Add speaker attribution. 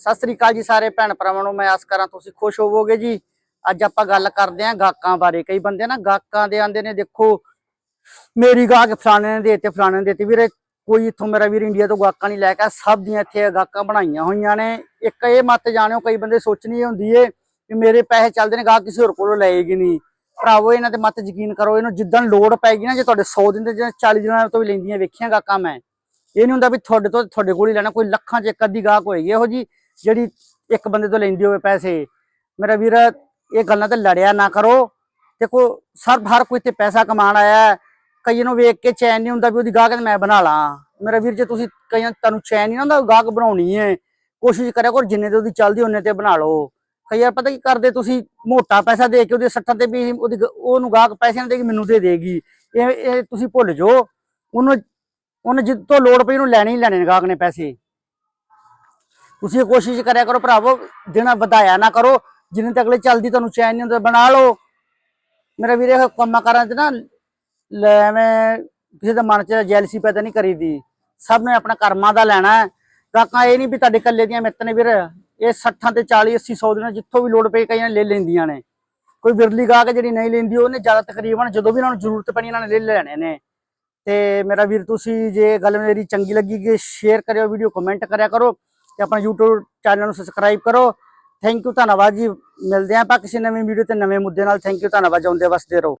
Speaker 1: ਸਤਿ ਸ੍ਰੀ ਅਕਾਲ ਜੀ ਸਾਰੇ ਭੈਣ ਭਰਾਵਾਂ ਨੂੰ ਮੈਂ ਆਸ ਕਰਾਂ ਤੁਸੀਂ ਖੁਸ਼ ਹੋਵੋਗੇ ਜੀ। ਅੱਜ ਆਪਾਂ ਗੱਲ ਕਰਦੇ ਆਂ ਗਾਹਕਾਂ ਬਾਰੇ। ਕਈ ਬੰਦੇ ਨਾ ਗਾਹਕਾਂ ਦੇ ਆਂਦੇ ਨੇ ਦੇਖੋ ਮੇਰੀ ਗਾਹਕ ਫਲਾਣੇ ਨੇ ਦੇਤੇ ਫਲਾਣੇ ਨੇ ਦੇਤੀ। ਵੀਰੇ ਕੋਈ ਇੱਥੋਂ ਮੇਰਾ ਵੀਰ ਇੰਡੀਆ ਤੋਂ ਗਾਹਕਾਂ ਨਹੀਂ ਲੈ ਕੇ ਆਇਆ, ਸਭ ਦੀਆਂ ਇੱਥੇ ਗਾਹਕਾਂ ਬਣਾਈਆਂ ਹੋਈਆਂ ਨੇ। ਇੱਕ ਇਹ ਮਤ ਜਾਣਿਓ ਕਈ ਬੰਦੇ ਸੋਚਣੀ ਹੁੰਦੀ ਏ ਕਿ ਮੇਰੇ ਪੈਸੇ ਚੱਲਦੇ ਨੇ ਗਾਹਕ ਕਿਸੇ ਹੋਰ ਕੋਲੋਂ ਲਏਗੀ ਨਹੀਂ। ਭਰਾਵੋ ਇਹਨਾਂ ਤੇ ਮਤ ਯਕੀਨ ਕਰੋ ਇਹਨੂੰ ਜਿੱਦਣ ਲੋੜ ਪੈਗੀ ਨਾ ਜੇ ਤੁਹਾਡੇ 100 ਦਿਨ ਦੇ ਜਾਂ 40 ਦਿਨਾਂ ਤੋਂ ਵੀ ਲੈਂਦੀਆਂ ਵੇਖੀਆਂ ਗਾਹਕਾਂ ਮੈਂ। ਇਹ ਨਹੀਂ ਹੁੰਦਾ ਵੀ ਤੁਹਾਡੇ ਤੋਂ ਤੁਹਾਡੇ ਕੋਲ ਹੀ ਲੈਣਾ ਕੋਈ ਲੱਖਾਂ 'ਚ ਇੱਕ ਅੱਧੀ ਗਾਹਕ ਹੋਏਗੀ। ਇਹੋ ਜੀ ਜਿਹੜੀ ਇੱਕ ਬੰਦੇ ਤੋਂ ਲੈਂਦੀ ਹੋਵੇ ਪੈਸੇ, ਮੇਰਾ ਵੀਰ ਇਹ ਗੱਲਾਂ ਤੇ ਲੜਿਆ ਨਾ ਕਰੋ। ਦੇਖੋ, ਸਰ, ਹਰ ਕੋਈ ਤੇ ਪੈਸਾ ਕਮਾਉਣ ਆਇਆ ਹੈ। ਕਈਆਂ ਨੂੰ ਵੇਖ ਕੇ ਚੈਨ ਨਹੀਂ ਹੁੰਦਾ ਵੀ ਉਹਦੀ ਗਾਹਕ ਤੇ ਮੈਂ ਬਣਾ ਲਾਂ। ਮੇਰਾ ਵੀਰ, ਜੇ ਤੁਸੀਂ ਕਈਆਂ ਤੁਹਾਨੂੰ ਚੈਨ ਨਹੀਂ ਹੁੰਦਾ ਗਾਹਕ ਬਣਾਉਣੀ ਹੈ। ਕੋਸ਼ਿਸ਼ ਕਰਿਆ ਕਰੋ, ਜਿੰਨੇ ਤੇ ਉਹਦੀ ਚੱਲਦੀ, ਉਹਨੇ ਤੇ ਬਣਾ ਲਓ। ਕਈ ਵਾਰ ਪਤਾ ਕੀ ਕਰਦੇ, ਤੁਸੀਂ ਮੋਟਾ ਪੈਸਾ ਦੇ ਕੇ ਉਹਦੇ ਸੱਟਾਂ ਤੇ ਵੀ ਉਹਦੀ ਉਹਨੂੰ ਗਾਹਕ ਪੈਸੇ ਨਾ ਦੇ ਕੇ ਮੈਨੂੰ ਦੇ ਦੇਗੀ। ਇਹ ਇਹ ਤੁਸੀਂ ਭੁੱਲ ਜਾਓ। ਉਹਨੂੰ, ਉਹਨੇ ਜਿੱਦ ਤੋਂ ਲੋੜ ਪਈ, ਉਹਨੂੰ ਲੈਣੇ ਹੀ ਲੈਣੇ ਨੇ ਗਾਹਕ ਨੇ ਪੈਸੇ। ਤੁਸੀਂ ਇਹ ਕੋਸ਼ਿਸ਼ ਕਰਿਆ ਕਰੋ ਭਰਾਵੋ ਦਿਨ ਵਧਾਇਆ ਨਾ ਕਰੋ, ਜਿੰਨੇ ਤੱਕ ਅਗਲੇ ਚੱਲਦੀ ਤੁਹਾਨੂੰ ਚੈਨ ਨਹੀਂ ਹੁੰਦਾ, ਬਣਾ ਲਓ। ਮੇਰਾ ਵੀਰੇ, ਇਹ ਕੰਮਾਂ ਕਾਰਾਂ 'ਚ ਨਾ, ਲੈ ਮੈਂ ਕਿਸੇ ਦਾ ਮਨ 'ਚ ਜੈਲਸੀ ਪੈਦਾ ਨਹੀਂ ਕਰੀਦੀ। ਸਭ ਨੇ ਆਪਣਾ ਕਰਮਾਂ ਦਾ ਲੈਣਾ ਹੈ। ਗਾਹਕਾਂ, ਇਹ ਨਹੀਂ ਵੀ ਤੁਹਾਡੇ ਇਕੱਲੇ ਦੀਆਂ ਮਿੱਤ ਨੇ ਵੀਰ। ਇਹ 60 ਤੇ 40 80 100 ਦਿਨਾਂ ਜਿੱਥੋਂ ਵੀ ਲੋੜ ਪਈ ਕਈਆਂ ਨੇ ਲੈ ਲੈਂਦੀਆਂ ਨੇ। ਕੋਈ ਵਿਰਲੀ ਗਾਹਕ ਜਿਹੜੀ ਨਹੀਂ ਲੈਂਦੀ, ਉਹਨੇ ਜ਼ਿਆਦਾ ਤਕਰੀਬਨ ਜਦੋਂ ਵੀ ਉਹਨਾਂ ਨੂੰ ਜ਼ਰੂਰਤ ਪੈਣੀ ਇਹਨਾਂ ਨੇ ਲੈ ਲੈਣੇ ਨੇ। ਤੇ ਮੇਰਾ ਵੀਰ, ਤੁਸੀਂ ਜੇ ਗੱਲ ਮੇਰੀ ਚੰਗੀ ਲੱਗੀ, ਕਿ ਸ਼ੇਅਰ ਕਰਿਓ ਵੀਡੀਓ ਕਮੈਂਟ ਕਰਿਆ ਕਰੋ। ਤੇ ਆਪਣਾ YouTube ਚੈਨਲ ਨੂੰ ਸਬਸਕ੍ਰਾਈਬ ਕਰੋ। ਥੈਂਕ ਯੂ ਧੰਨਵਾਦ ਜੀ। ਮਿਲਦੇ ਆਂ ਆਪਾਂ ਕਿਸੇ ਨਵੀਂ ਵੀਡੀਓ ਤੇ ਨਵੇਂ ਮੁੱਦੇ ਨਾਲ। ਥੈਂਕ ਯੂ ਧੰਨਵਾਦ ਜਾਉਂਦੇ ਵਸਦੇ ਰਹੋ।